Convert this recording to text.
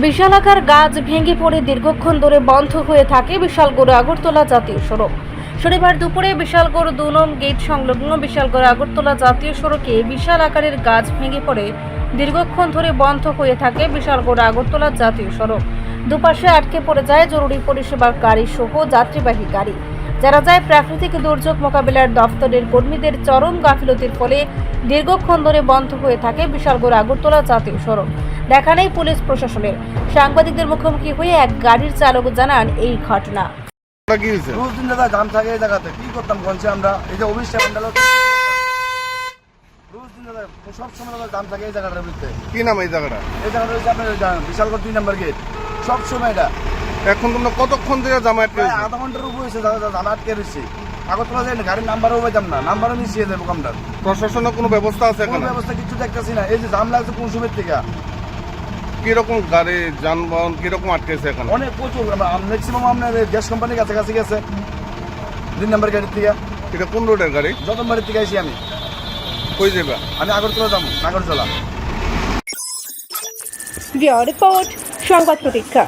বিশালাকার গাছ ভেঙে পড়ে দীর্ঘক্ষণ ধরে বন্ধ হয়ে থাকে বিশালগড় আগরতলা জাতীয় সড়ক। শনিবার দুপুরে বিশালগড় দু নং গেট সংলগ্ন বিশালগড় আগরতলা জাতীয় সড়কে বিশাল আকারের গাছ ভেঙে পড়ে দীর্ঘক্ষণ ধরে বন্ধ হয়ে থাকে বিশালগড় আগরতলা জাতীয় সড়ক। দুপাশে আটকে পড়ে যায় জরুরি পরিষেবার গাড়ি সহ যাত্রীবাহী গাড়ি। যারা যায় প্রাকৃতিক দুর্যোগ মোকাবিলার দফতরের কর্মীদের চরম গাফিলতির ফলে দীর্ঘক্ষণ ধরে বন্ধ হয়ে থাকে বিশালগড় আগরতলা জাতীয় সড়ক। দেখা নেই পুলিশ প্রশাসনের। সাংবাদিকদের মুখোমুখি হয়ে এক গাড়ির চালক জানান এই ঘটনা। দিন দাদা জাম থাকে এই জায়গাতে। কি করতাম আমরা? এই যে রোজ দাদা সব সময় দাদা জাম থাকে এই জায়গাটার ভিতরে। কি নাম এই জায়গাটা? এই জায়গাটা হচ্ছে আপনার বিশালগড় দুই নাম্বার গেট সব সময় এটা। এখন তোমরা কতক্ষণ ধরে জামায়াত প্রায় করেছ আধা ঘণ্টার উপর হয়েছে দাদা দাদা আটকে রয়েছে। আগরতলা যাই না গাড়ির নাম্বারও পাইতাম না নাম্বারও মিশিয়ে দেবো আমরা। প্রশাসনের কোনো ব্যবস্থা আছে কোনো এখানে? ব্যবস্থা কিছু দেখতেছি না। এই যে জাম লাগছে কোন সময় থেকে? কীরকম গাড়ি যানবাহন কীরকম আটকেছে এখানে? অনেক প্রচুর ম্যাক্সিমাম আপনার গ্যাস কোম্পানির কাছাকাছি গেছে। দুই নাম্বার গাড়ির থেকে। এটা কোন রোডের গাড়ি? যতন বাড়ির থেকে আসি আমি। কই যাবা আমি আগরতলা যাব নাগরতলা রিপোর্ট সংবাদ প্রতীক্ষা।